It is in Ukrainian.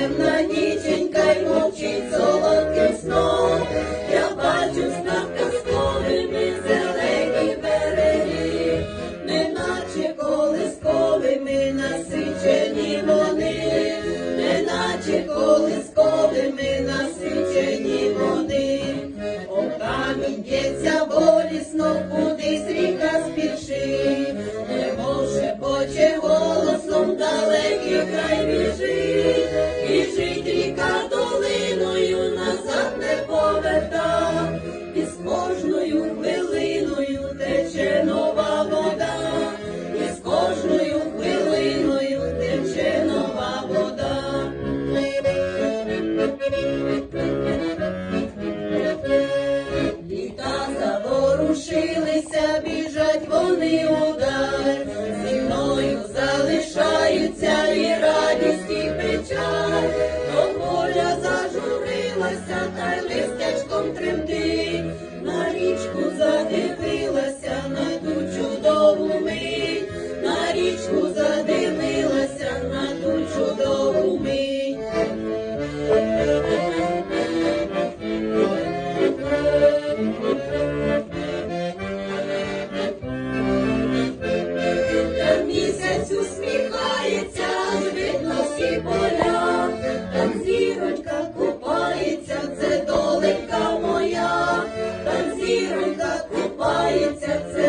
темна ніченька й мовчить солодким сном. Я бачу знак казковими зелені береги, неначе колисковими насичені вони, неначе колисковими насичені вони, о камінь б'ється болісно, кудись ріка спішить. Кожною хвилиною тече нова вода, і з кожною хвилиною тече нова вода. Літа заворушилися, біжать вони удар, зі мною залишаються і радість, і печаль, до поля зажурилася, та поля, там зіронька купається, це доленька моя, там зіронька купається. це